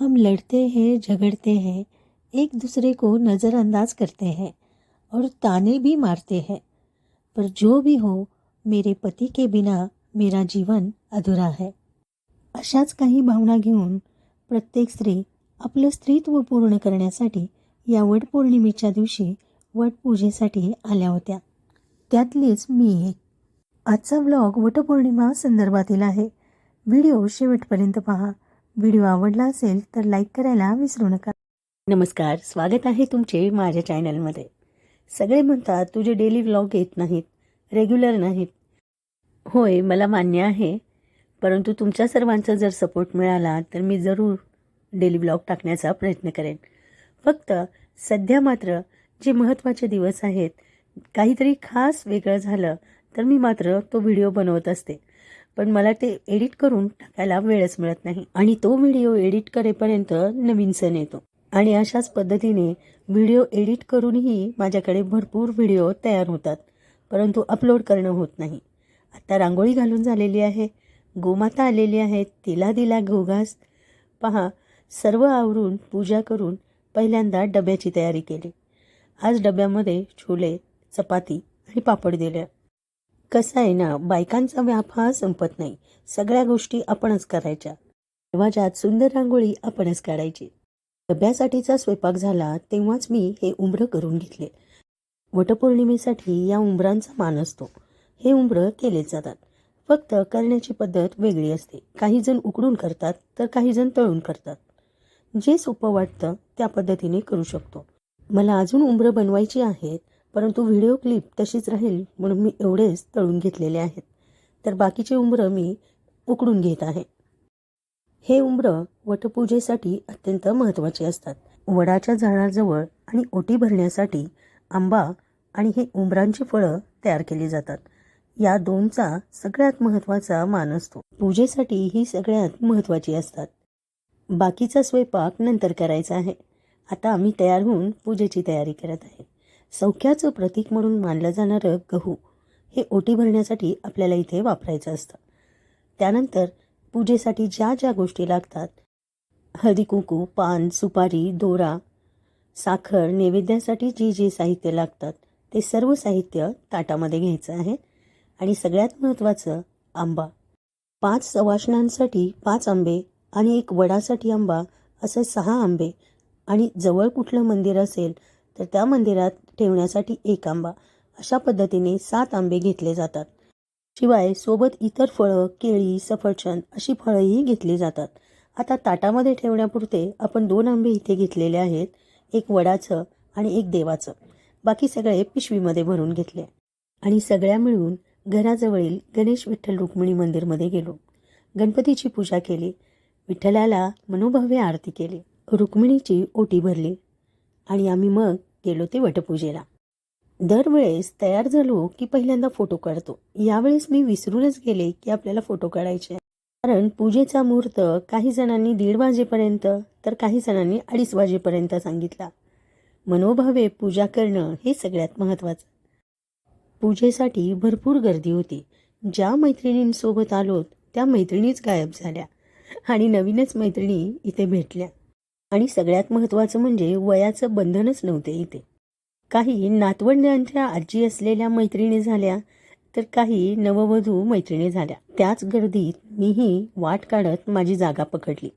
हम लड़ते हैं झगड़ते हैं एक दूसरे को नज़रअंदाज करते हैं और ताने भी मारते हैं। पर जो भी हो मेरे पती के बिना मेरा जीवन अधुरा है। अशाच काही भावना घेऊन प्रत्येक स्त्री आपलं स्त्रीत्व पूर्ण करण्यासाठी या वटपौर्णिमेच्या दिवशी वटपूजेसाठी आल्या होत्या. त्यातलीच मी एक. आजचा व्लॉग वटपौर्णिमा संदर्भातील आहे. व्हिडिओ शेवटपर्यंत पहा. व्हिडिओ आवडला असेल तर लाईक करायला विसरू नका. नमस्कार स्वागत आहे तुमचे माझ्या चॅनलमध्ये. सगळे म्हणतात तुझे डेली व्लॉग येत नाहीत रेग्युलर नाहीत. होय मला मान्य आहे. परंतु तुमच्या सर्वांचा जर सपोर्ट मिळाला तर मी जरूर डेली व्लॉग टाकण्याचा प्रयत्न करेन. फक्त सध्या मात्र जे महत्त्वाचे दिवस आहेत काहीतरी खास वेगळं झालं तर मी मात्र तो व्हिडिओ बनवत असते. पण मला ते एडिट करून टाकायला वेळच मिळत नाही. आणि तो व्हिडिओ एडिट करेपर्यंत नवीन सण येतो. आणि अशाच पद्धतीने व्हिडिओ एडिट करूनही माझ्याकडे भरपूर व्हिडिओ तयार होतात. परंतु अपलोड करणं होत नाही. आता रांगोळी घालून झालेली आहे. गोमाता आलेली आहे. तिला दिला घोघास पहा सर्व आवरून पूजा करून पहिल्यांदा डब्याची तयारी केली. आज डब्यामध्ये छोले चपाती आणि पापड दिल्या. कसं आहे ना बायकांचा व्याप हा संपत नाही. सगळ्या गोष्टी आपणच करायच्या. दरवाजात सुंदर रांगोळी आपणच काढायची. डब्यासाठीचा स्वयंपाक झाला तेव्हाच मी हे उंबरं करून घेतले. वटपौर्णिमेसाठी या उंबरांचा मान असतो. हे उंबरं केले जातात. फक्त करण्याची पद्धत वेगळी असते. काही जण उकडून करतात तर काही जण तळून करतात. जे सोपं वाटतं त्या पद्धतीने करू शकतो. मला अजून उंबरं बनवायची आहेत. परंतु व्हिडिओ क्लिप तशीच राहील म्हणून मी एवढेच तळून घेतलेले आहेत. तर बाकीचे उंबरं मी उकडून घेत आहे. हे उंबरं वटपूजेसाठी अत्यंत महत्त्वाचे असतात. वडाच्या झाडाजवळ आणि ओटी भरण्यासाठी आंबा आणि हे उंबरांची फळं तयार केली जातात. या दोनचा सगळ्यात महत्त्वाचा मान असतो. पूजेसाठी ही सगळ्यात महत्त्वाची असतात. बाकीचा स्वयंपाक नंतर करायचा आहे. आता आम्ही तयार होऊन पूजेची तयारी करत आहे. सौख्याचं प्रतीक म्हणून मानलं जाणारं गहू हे ओटी भरण्यासाठी आपल्याला इथे वापरायचं असतं. त्यानंतर पूजेसाठी ज्या ज्या गोष्टी लागतात हळदी कुंकू पान सुपारी दोरा साखर नैवेद्यासाठी जे जे साहित्य लागतात ते सर्व साहित्य ताटामध्ये घ्यायचं आहे आणि सगळ्यात महत्त्वाचं आंबा. पाच सवाशणांसाठी पाच आंबे आणि एक वडासाठी आंबा असे सहा आंबे आणि जवळ कुठलं मंदिर असेल तर त्या मंदिरात ठेवण्यासाठी एक आंबा. अशा पद्धतीने सात आंबे घेतले जातात. शिवाय सोबत इतर फळं केळी सफरचंद अशी फळंही घेतली जातात. आता ताटामध्ये ठेवण्यापुरते आपण दोन आंबे इथे घेतलेले आहेत. एक वडाचं आणि एक देवाचं. बाकी सगळे पिशवीमध्ये भरून घेतले. आणि सगळ्या मिळून घराजवळील गणेश विठ्ठल रुक्मिणी मंदिरमध्ये गेलो. गणपतीची पूजा केली. विठ्ठलाला मनोभावे आरती केली. रुक्मिणीची ओटी भरली. आणि आम्ही मग गेलो ते वटपूजेला. दरवेळेस तयार झालो की पहिल्यांदा फोटो काढतो. यावेळेस मी विसरूनच गेले की आपल्याला फोटो काढायचे कारण पूजेचा मुहूर्त काही जणांनी दीड वाजेपर्यंत तर काही जणांनी अडीच वाजेपर्यंत सांगितला. मनोभावे पूजा करणं हे सगळ्यात महत्त्वाचं. पूजेसाठी भरपूर गर्दी होती. ज्या मैत्रिणींसोबत आलोत त्या मैत्रिणीच गायब झाल्या आणि नवीनच मैत्रिणी इथे भेटल्या. आणि सगळ्यात महत्त्वाचं म्हणजे वयाचं बंधनच नव्हते इथे. काही नातवंडांच्या आजी असलेल्या मैत्रिणी झाल्या तर काही नववधू मैत्रिणी झाल्या. त्याच गर्दीत मीही वाट काढत माझी जागा पकडली.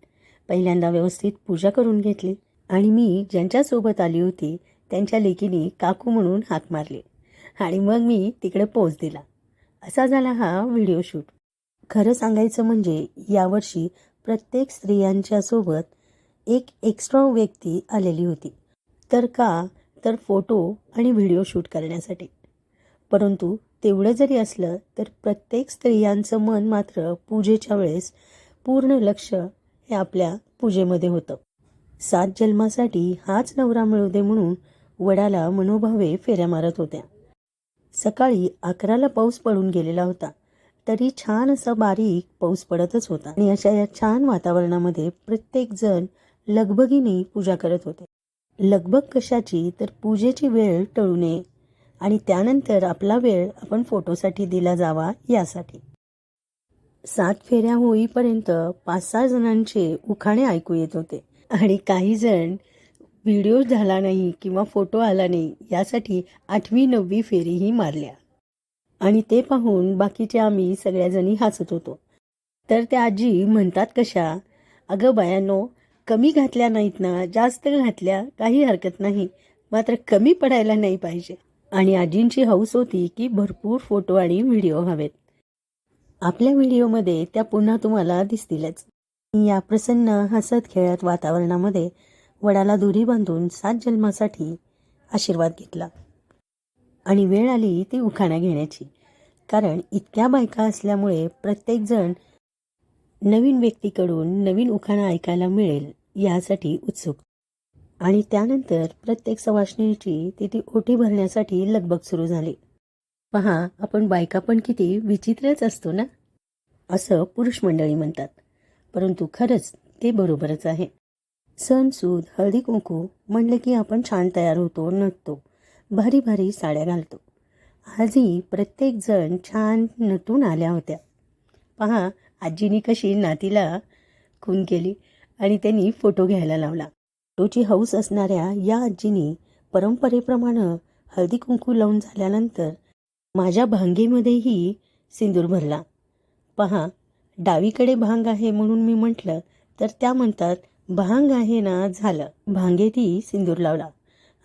पहिल्यांदा व्यवस्थित पूजा करून घेतली आणि मी ज्यांच्यासोबत आली होती त्यांच्या लेकीने काकू म्हणून हाक मारली. आणि मग मी तिकडे पोच दिला. असा झाला हा व्हिडिओ शूट. खरं सांगायचं म्हणजे यावर्षी प्रत्येक स्त्रियांच्यासोबत एक एक्स्ट्रा व्यक्ती आलेली होती. तर का? तर फोटो आणि व्हिडिओ शूट करण्यासाठी. परंतु तेवढं जरी असलं तर प्रत्येक स्त्रियांचं मन मात्र पूजेच्या वेळेस पूर्ण लक्ष हे आपल्या पूजेमध्ये होतं. सात जन्मासाठी हाच नवरा मिळू दे म्हणून वडाला मनोभावे फेऱ्या मारत होत्या. सकाळी अकराला पाऊस पडून गेलेला होता तरी छान असा बारीक पाऊस पडतच होता. आणि अशा या छान वातावरणामध्ये प्रत्येकजण लगबगीने पूजा करत होते. लगबग कशाची तर पूजेची वेळ टळू नये आणि त्यानंतर आपला वेळ आपण फोटोसाठी दिला जावा यासाठी. सात फेऱ्या होईपर्यंत पाच सहा जणांचे उखाणे ऐकू येत होते आणि काही जण व्हिडिओ झाला नाही किंवा फोटो आला नाही यासाठी आठवी नववी फेरीही मारल्या. आणि ते पाहून बाकीचे आम्ही सगळ्याजणी हसत होतो. तर त्या आजी म्हणतात कशा अगं बायांनो कमी घातल्या नाहीत ना जास्त घातल्या काही हरकत नाही. मात्र कमी पडायला नाही पाहिजे. आणि आजींची हौस होती की भरपूर फोटो आणि व्हिडिओ हवेत. आपल्या व्हिडिओमध्ये त्या पुन्हा तुम्हाला दिसतीलच. या प्रसन्न हसत खेळत वातावरणामध्ये वडाला दोरी बांधून सात जन्मासाठी आशीर्वाद घेतला. आणि वेळ आली ती उखाणा घेण्याची. कारण इतक्या बायका असल्यामुळे प्रत्येकजण नवीन व्यक्तीकडून नवीन उखाणा ऐकायला मिळेल. यासाठी उत्सुक. आणि त्यानंतर प्रत्येक सवाशिणीची तिथे ओटी भरण्यासाठी लगबग सुरू झाली. पहा आपण बायका पण किती विचित्रच असतो ना? असं पुरुष मंडळी म्हणतात. परंतु खरंच ते बरोबरच आहे. सण सूद हळदी कुंकू म्हणलं की आपण छान तयार होतो नटतो भारी भारी साड्या घालतो. आजही प्रत्येकजण छान नटून आल्या होत्या. पहा आजीनी कशी नातीला खून केली. आणि त्यांनी फोटो घ्यायला लावला. फोटोची हौस असणाऱ्या या आजीनी परंपरेप्रमाणे हळदी कुंकू लावून झाल्यानंतर माझ्या भांगेमध्येही सिंदूर भरला. पहा डावीकडे भांग आहे म्हणून मी म्हटलं तर त्या म्हणतात भांग आहे ना झालं. भांगेतही सिंदूर लावला.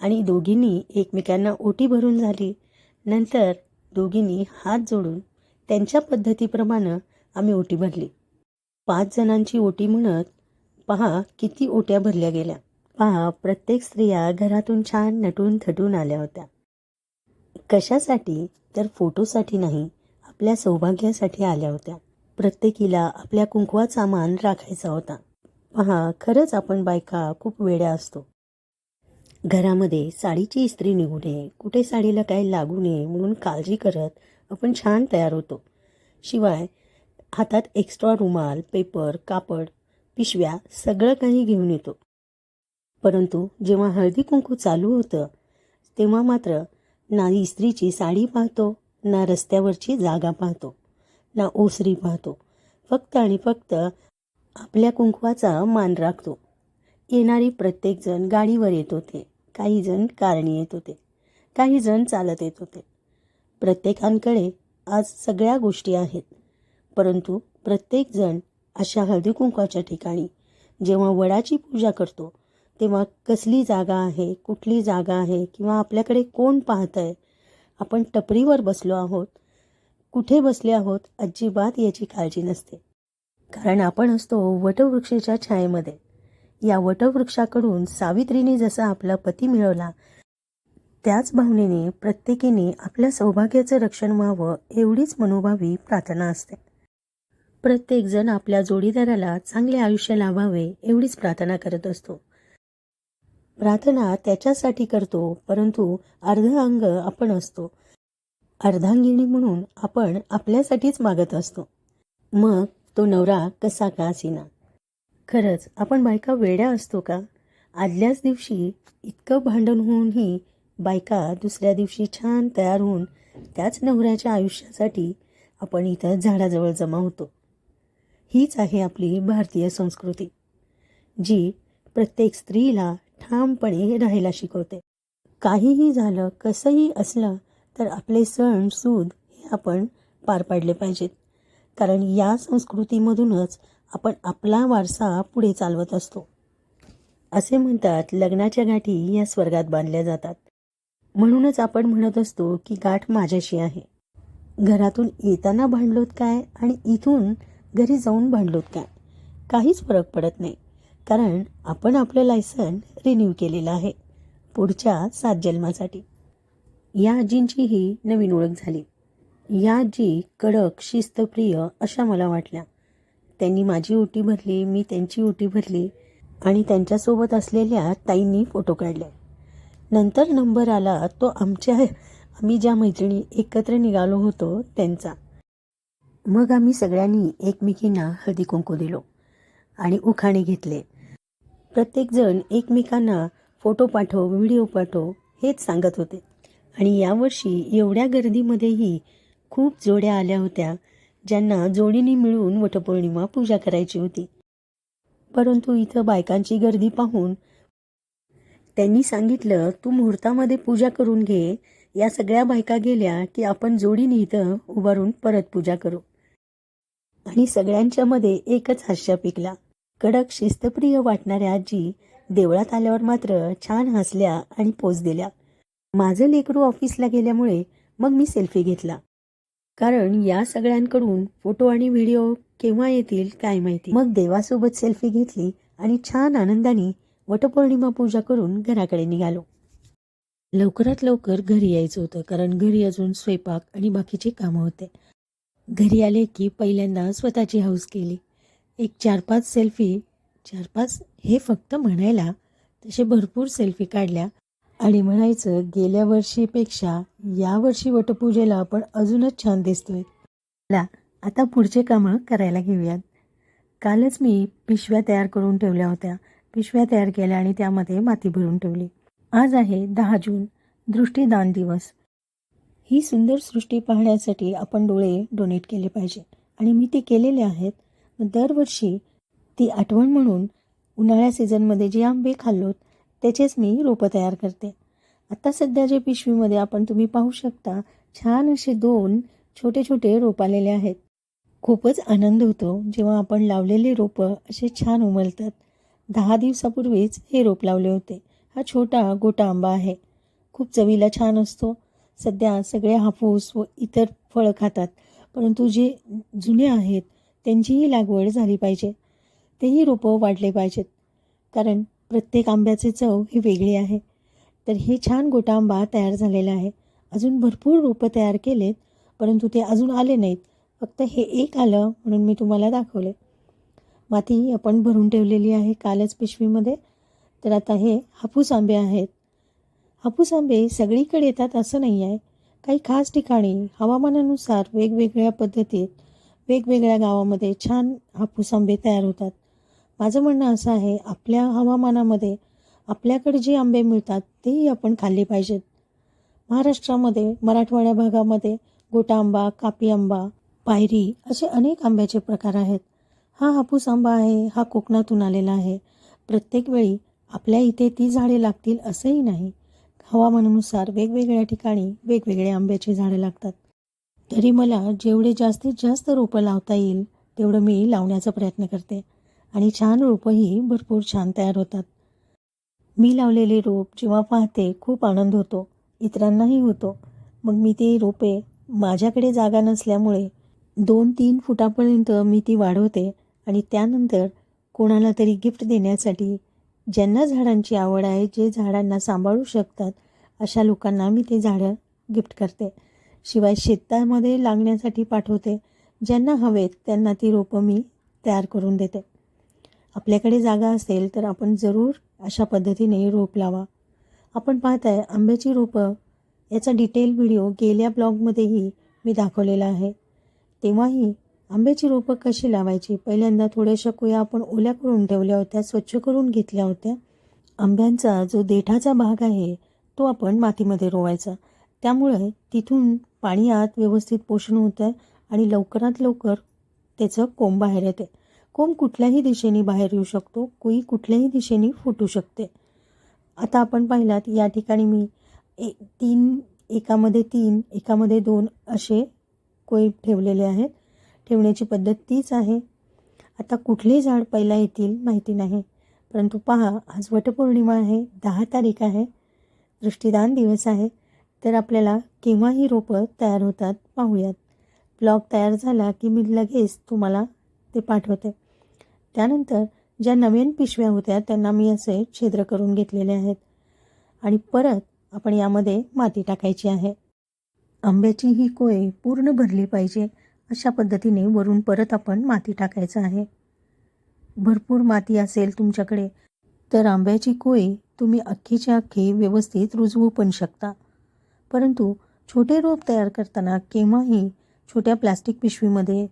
आणि दोघींनी एकमेकांना ओटी भरून झाली. नंतर दोघींनी हात जोडून त्यांच्या पद्धतीप्रमाणे आम्ही ओटी भरली. पाच जणांची ओटी म्हणत पहा किती ओट्या भरल्या गेल्या. पहा प्रत्येक स्त्रिया घरातून छान नटून थटून आल्या होत्या. कशासाठी? तर फोटोसाठी नाही आपल्या सौभाग्यासाठी आल्या होत्या. प्रत्येकीला आपल्या कुंकवाचा मान राखायचा होता. पहा खरंच आपण बायका खूप वेड्या असतो. घरामध्ये साडीची इस्त्री निघू नये कुठे साडीला काही लागू नये म्हणून काळजी करत आपण छान तयार होतो. शिवाय हातात एक्स्ट्रा रुमाल पेपर कापड पिशव्या सगळं काही घेऊन येतो. परंतु जेव्हा हळदी कुंकू चालू होतं तेव्हा मात्र ना इस्त्रीची साडी पाहतो ना रस्त्यावरची जागा पाहतो ना ओसरी पाहतो. फक्त आणि फक्त आपल्या कुंकवाचा मान राखतो. येणारी प्रत्येकजण गाडीवर येत होते. काही जण कारणी येत होते. काही जण चालत येत होते. प्रत्येकांकडे आज सगळ्या गोष्टी आहेत. परंतु प्रत्येकजण अशा हळदी कुंकवाच्या ठिकाणी. जेव्हा वडाची पूजा करतो तेव्हा कसली जागा आहे कुठली जागा आहे किंवा आपल्याकडे कोण पाहत आहे आपण टपरीवर बसलो आहोत. कुठे बसले आहोत? अजिबात याची काळजी नसते. कारण आपण असतो वटवृक्षाच्या छायेमध्ये. या वटवृक्षाकडून सावित्रीने जसा आपला पती मिळवला त्याच भावनेने प्रत्येकीने आपल्या सौभाग्याचं रक्षण व्हावं एवढीच मनोभावी प्रार्थना असते. प्रत्येकजण आपल्या जोडीदाराला चांगले आयुष्य लाभावे एवढीच प्रार्थना करत असतो. प्रार्थना त्याच्यासाठी करतो परंतु अर्ध अंग आपण असतो. अर्धांगिणी म्हणून आपण आपल्यासाठीच मागत असतो. मग तो नवरा कसा का असेना? खरंच आपण बायका वेड्या असतो का? आदल्याच दिवशी इतकं भांडण होऊनही बायका दुसऱ्या दिवशी छान तयार होऊन त्याच नवऱ्याच्या आयुष्यासाठी आपण इथं झाडाजवळ जमा होतो. हीच आहे आपली भारतीय संस्कृती जी प्रत्येक स्त्रीला ठामपणे राहायला शिकवते. काहीही झालं कसंही असलं तर आपले सण सूद हे आपण पार पाडले पाहिजेत. कारण या संस्कृतीमधूनच आपण आपला वारसा पुढे चालवत असतो. असे म्हणतात लग्नाच्या गाठी या स्वर्गात बांधल्या जातात. म्हणूनच आपण म्हणत असतो की गाठ माझ्याशी आहे. घरातून येताना भांडलोत काय आणि इथून घरी जाऊन भांडलोत काय काहीच फरक पडत नाही. कारण आपण आपलं लायसन रिन्यू केलेलं आहे. पुढच्या सात जन्मासाठी. या आजींचीही नवीन ओळख झाली. या आजी कडक शिस्तप्रिय अशा मला वाटल्या. त्यांनी माझी ओटी भरली मी त्यांची ओटी भरली आणि त्यांच्यासोबत असलेल्या ताईंनी फोटो काढले. नंतर नंबर आला तो आमच्या आम्ही ज्या मैत्रिणी एकत्र निघालो होतो त्यांचा. मग आम्ही सगळ्यांनी एकमेकींना हळदी कुंकू दिलो आणि उखाणे घेतले. प्रत्येकजण एकमेकांना फोटो पाठव व्हिडिओ पाठव हेच सांगत होते. आणि यावर्षी एवढ्या गर्दीमध्येही खूप जोड्या आल्या होत्या ज्यांना जोडीने मिळून वटपौर्णिमा पूजा करायची होती. परंतु इथं बायकांची गर्दी पाहून त्यांनी सांगितलं तू मुहूर्तामध्ये पूजा करून घे. या सगळ्या बायका गेल्या की आपण जोडीने इथं उभारून परत पूजा करू. आणि सगळ्यांच्या मध्ये एकच हास्य पिकला. कडक शिस्तप्रिय वाटणाऱ्या आजी देवळात आल्यावर मात्र छान हसल्या आणि पोच दिल्या. माझं लेकरू ऑफिसला गेल्यामुळे मग मी सेल्फी घेतला. कारण या सगळ्यांकडून फोटो आणि व्हिडिओ केव्हा येतील काय माहिती. मग देवासोबत सेल्फी घेतली आणि छान आनंदाने वटपौर्णिमा पूजा करून घराकडे निघालो. लवकरात लवकर घरी यायचं होतं कारण घरी अजून स्वयंपाक आणि बाकीचे कामं होते. घरी आले की पहिल्यांदा स्वतःची हौस केली. एक चार पाच सेल्फी चार पाच हे फक्त म्हणायला तसे भरपूर सेल्फी काढल्या. आणि म्हणायचं गेल्या वर्षीपेक्षा या वर्षी वटपूजेला आपण अजूनच छान दिसतोय. ला आता पुढचे कामं करायला घेऊयात. कालच मी पिशव्या तयार करून ठेवल्या होत्या. पिशव्या तयार केल्या आणि त्यामध्ये माती भरून ठेवली. आज आहे दहा जून दृष्टीदान दिवस. ही सुंदर सृष्टी पाहण्यासाठी आपण डोळे डोनेट केले पाहिजे. आणि मी ते केलेले आहेत. मग दरवर्षी ती आठवण म्हणून उन्हाळ्या सीझनमध्ये जे आंबे खाल्लोत त्याचेच मी रोपं तयार करते. आत्ता सध्या जे पिशवीमध्ये आपण तुम्ही पाहू शकता छान असे दोन छोटे छोटे रोप आलेले आहेत. खूपच आनंद होतो जेव्हा आपण लावलेले रोपं असे छान उमलतात. दहा दिवसापूर्वीच हे रोप लावले होते. हा छोटा गोटा आंबा आहे. खूप चवीला छान असतो. सध्या सगळे हापूस व इतर फळं खातात. परंतु जे जुने आहेत त्यांचीही लागवड झाली पाहिजे. तेही रोपं वाढले पाहिजेत. कारण प्रत्येक आंब्याचे चव ही वेगळी आहे. तर हे छान गोटा आंबा तयार झालेला आहे. अजून भरपूर रोपं तयार केलेत परंतु ते अजून आले नाहीत. फक्त हे एक आलं म्हणून मी तुम्हाला दाखवले. माती आपण भरून ठेवलेली आहे कालच पिशवीमध्ये. तर आता हे हापूस आंबे आहेत. हापूस आंबे सगळीकडे येतात असं नाही आहे काही खास ठिकाणी हवामानानुसार वेगवेगळ्या पद्धतीत वेगवेगळ्या गावामध्ये छान हापूस आंबे तयार होतात. माझं म्हणणं असं आहे आपल्या हवामानामध्ये आपल्याकडे जे आंबे मिळतात तेही आपण खाल्ले पाहिजेत. महाराष्ट्रामध्ये मराठवाड्या भागामध्ये गोटा आंबा कापी आंबा पायरी असे अनेक आंब्याचे प्रकार आहेत. हा हापूस आंबा आहे हा कोकणातून आलेला आहे. प्रत्येक वेळी आपल्या इथे ती झाडे लागतील असंही नाही. हवामानानुसार वेगवेगळ्या ठिकाणी वेगवेगळे आंब्याची झाडे लागतात. तरी मला जेवढे जास्तीत जास्त रोपं लावता येईल तेवढं मी लावण्याचा प्रयत्न करते. आणि छान रोपंही भरपूर छान तयार होतात. मी लावलेले रोप जेव्हा पाहते खूप आनंद होतो. इतरांनाही होतो. मग मी ते रोपे माझ्याकडे जागा नसल्यामुळे दोन तीन फुटापर्यंत मी ती वाढवते आणि त्यानंतर कोणाला तरी गिफ्ट देण्यासाठी ज्यांना झाडांची आवड आहे जे झाडांना सांभाळू शकतात अशा लोकांना मी ते झाडं गिफ्ट करते. शिवाय शेतामध्ये लागण्यासाठी पाठवते ज्यांना हवेत त्यांना ती रोपं मी तयार करून देते. आपल्याकडे जागा असेल तर आपण जरूर अशा पद्धतीने रोप लावा. आपण पाहताय आंब्याची रोपं याचा डिटेल व्हिडिओ गेल्या ब्लॉगमध्येही मी दाखवलेला आहे. तेव्हाही आंब्याची रोपं कशी लावायची? पहिल्यांदा थोड्याशा कुया आपण ओल्या करून ठेवल्या होत्या स्वच्छ करून घेतल्या होत्या. आंब्यांचा जो देठाचा भाग आहे तो आपण मातीमध्ये रोवायचा. त्यामुळे तिथून पाणी आत व्यवस्थित पोषण होतं आणि लवकरात लवकर त्याचं कोंब बाहेर येते. कोंब कुठल्याही दिशेने बाहेर येऊ शकतो कुई कुठल्याही दिशेने फुटू शकते. आता आपण पाहिलात या ठिकाणी मी ए तीन एकामध्ये तीन एकामध्ये दोन असे कोई ठेवलेले आहेत. ठेवण्याची पद्धत तीच आहे. आता कुठले झाड पहिला येतील माहिती नाही. परंतु पहा आज वटपौर्णिमा आहे दहा तारीख आहे दृष्टीदान दिवस आहे. तर आपल्याला केव्हाही रोपं तयार होतात पाहूयात. ब्लॉग तयार झाला की मी लगेच तुम्हाला ते पाठवते. त्यानंतर ज्या नवीन पिशव्या होत्या त्यांना मी असे छिद्र करून घेतलेले आहेत. आणि परत आपण यामध्ये माती टाकायची आहे. आंब्याची ही कोय पूर्ण भरली पाहिजे. अशा पद्धतीने वरून परत आपण माती टाकायचं आहे. भरपूर माती असेल तुमच्याकडे तर आंब्याची कोय तुम्ही अख्खीच्या अख्खी व्यवस्थित रुजवू पण शकता. परंतु छोटे रोप तयार करताना केव्हाही छोट्या प्लास्टिक पिशवीमध्ये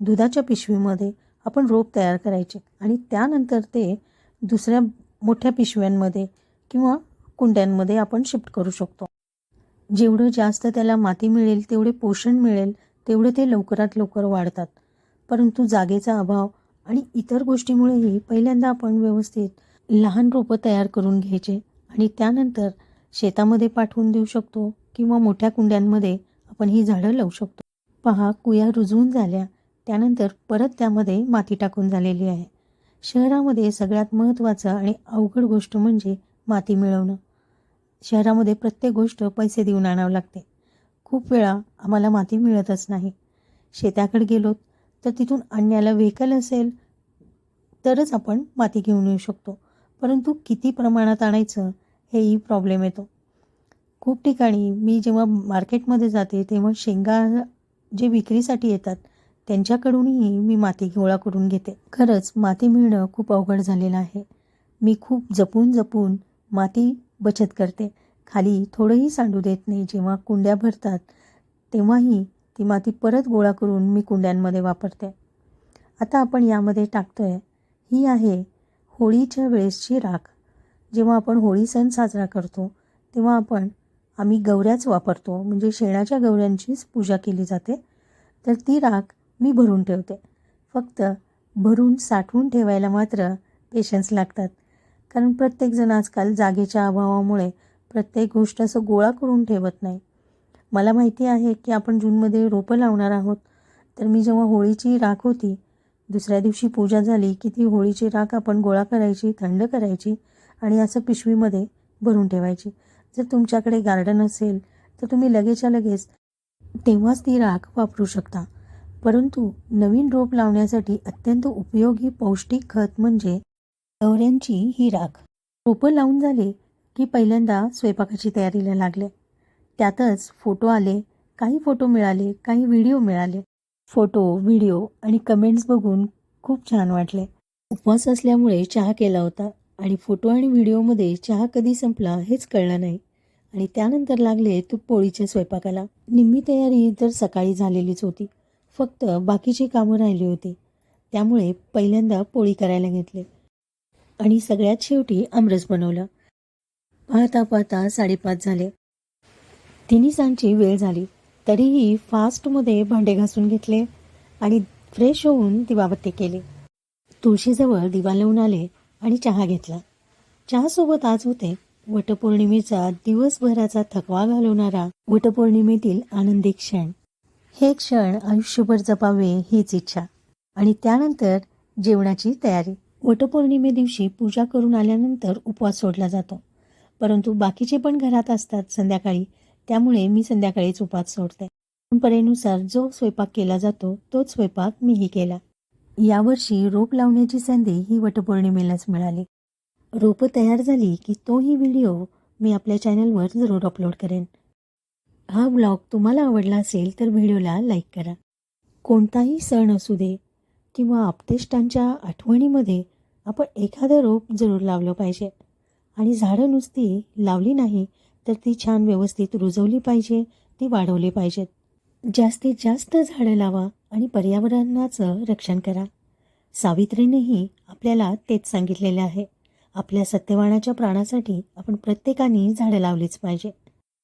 दुधाच्या पिशवीमध्ये आपण रोप तयार करायचे आणि त्यानंतर ते दुसऱ्या मोठ्या पिशव्यांमध्ये किंवा कुंड्यांमध्ये आपण शिफ्ट करू शकतो. जेवढं जास्त त्याला माती मिळेल तेवढे पोषण मिळेल तेवढे ते लवकरात लवकर वाढतात. परंतु जागेचा अभाव आणि इतर गोष्टीमुळेही पहिल्यांदा आपण व्यवस्थित लहान रोपं तयार करून घ्यायचे आणि त्यानंतर शेतामध्ये पाठवून देऊ शकतो किंवा मोठ्या कुंड्यांमध्ये आपण ही झाडं लावू शकतो. पहा कुया रुजवून झाल्या त्यानंतर परत त्यामध्ये माती टाकून झालेली आहे. शहरामध्ये सगळ्यात महत्त्वाचं आणि अवघड गोष्ट म्हणजे माती मिळवणं. शहरामध्ये प्रत्येक गोष्ट पैसे देऊन आणावं लागते. खूप वेळा आम्हाला माती मिळतच नाही. शेताकडे गेलो तर तिथून आणण्याला व्हेकल असेल तरच आपण माती घेऊन येऊ शकतो. परंतु किती प्रमाणात आणायचं हेही प्रॉब्लेम येतो. खूप ठिकाणी मी जेव्हा मार्केटमध्ये जाते तेव्हा शेंगा जे विक्रीसाठी येतात त्यांच्याकडूनही मी माती गोळा करून घेते. खरंच माती मिळणं खूप अवघड झालेलं आहे. मी खूप जपून जपून माती बचत करते. खाली थोडंही सांडू देत नाही जेव्हा कुंड्या भरतात तेव्हाही ती माती परत गोळा करून मी कुंड्यांमध्ये वापरते. आता आपण यामध्ये टाकतो आहे ही आहे होळीच्या वेळेसची राख. जेव्हा आपण होळी सण साजरा करतो तेव्हा आपण आम्ही गवऱ्याच वापरतो म्हणजे शेणाच्या गवऱ्यांचीच पूजा केली जाते. तर ती राख मी भरून ठेवते. फक्त भरून साठवून ठेवायला मात्र पेशन्स लागतात. कारण प्रत्येकजण आजकाल जागेच्या अभावामुळे प्रत्येक गोष्ट असं गोळा करून ठेवत नाही. मला माहिती आहे की आपण जूनमध्ये रोपं लावणार आहोत. तर मी जेव्हा होळीची राख होती दुसऱ्या दिवशी पूजा झाली की ती होळीची राख आपण गोळा करायची थंड करायची आणि असं पिशवीमध्ये भरून ठेवायची. जर तुमच्याकडे गार्डन असेल तर तुम्ही लगेचच्या लगेच तेव्हाच ती राख वापरू शकता. परंतु नवीन रोप लावण्यासाठी अत्यंत उपयोगी पौष्टिक खत म्हणजे गवऱ्यांची ही राख. रोपं लावून झाली की पहिल्यांदा स्वयंपाकाची तयारीला लागले. त्यातच फोटो आले काही फोटो मिळाले काही व्हिडिओ मिळाले. फोटो व्हिडिओ आणि कमेंट्स बघून खूप छान वाटले. उपवास असल्यामुळे चहा केला होता आणि फोटो आणि व्हिडिओमध्ये चहा कधी संपला हेच कळलं नाही. आणि त्यानंतर लागले तू पोळीच्या स्वयंपाकाला. निम्मी तयारी तर सकाळी झालेलीच होती. फक्त बाकीची कामं राहिली होती. त्यामुळे पहिल्यांदा पोळी करायला घेतले. आणि सगळ्यात शेवटी आमरस बनवलं. पाहता पाहता साडेपाच झाले. तिन्ही वेळ झाली. तरीही फास्टमध्ये भांडे घासून घेतले आणि फ्रेश होऊन दिवाबत्ती केली. तुळशीजवळ दिवा लावून आले आणि चहा घेतला. चहासोबत आज होते वटपौर्णिमेचा दिवसभराचा थकवा घालवणारा वटपौर्णिमेतील आनंदी क्षण. हे क्षण आयुष्यभर जपावे हीच इच्छा. आणि त्यानंतर जेवणाची तयारी. वटपौर्णिमे दिवशी पूजा करून आल्यानंतर उपवास सोडला जातो. परंतु बाकीचे पण घरात असतात संध्याकाळी. त्यामुळे मी संध्याकाळीच उपास सोडते. परंपरेनुसार जो स्वयंपाक केला जातो तोच स्वयंपाक मीही केला. यावर्षी रोप लावण्याची संधी ही वटपौर्णिमेलाच मिळाली. रोपं तयार झाली की तोही व्हिडिओ मी आपल्या चॅनलवर जरूर अपलोड करेन. हा ब्लॉग तुम्हाला आवडला असेल तर व्हिडिओला लाईक करा. कोणताही सण असू दे किंवा आपतेष्टांच्या आठवणीमध्ये आपण एखादं रोप जरूर लावलं पाहिजे. आणि झाडं नुसती लावली नाही तर ती छान व्यवस्थित रुजवली पाहिजे ती वाढवली पाहिजेत जास्तीत जास्त झाडं लावा आणि पर्यावरणाचं रक्षण करा. सावित्रीनेही आपल्याला तेच सांगितलेले आहे. आपल्या सत्यवानाच्या प्राणासाठी आपण प्रत्येकाने झाडं लावलीच पाहिजे.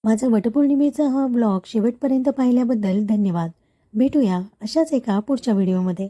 माझा वटपौर्णिमेचा हा ब्लॉग शेवटपर्यंत पाहिल्याबद्दल धन्यवाद. भेटूया अशाच एका पुढच्या व्हिडिओमध्ये.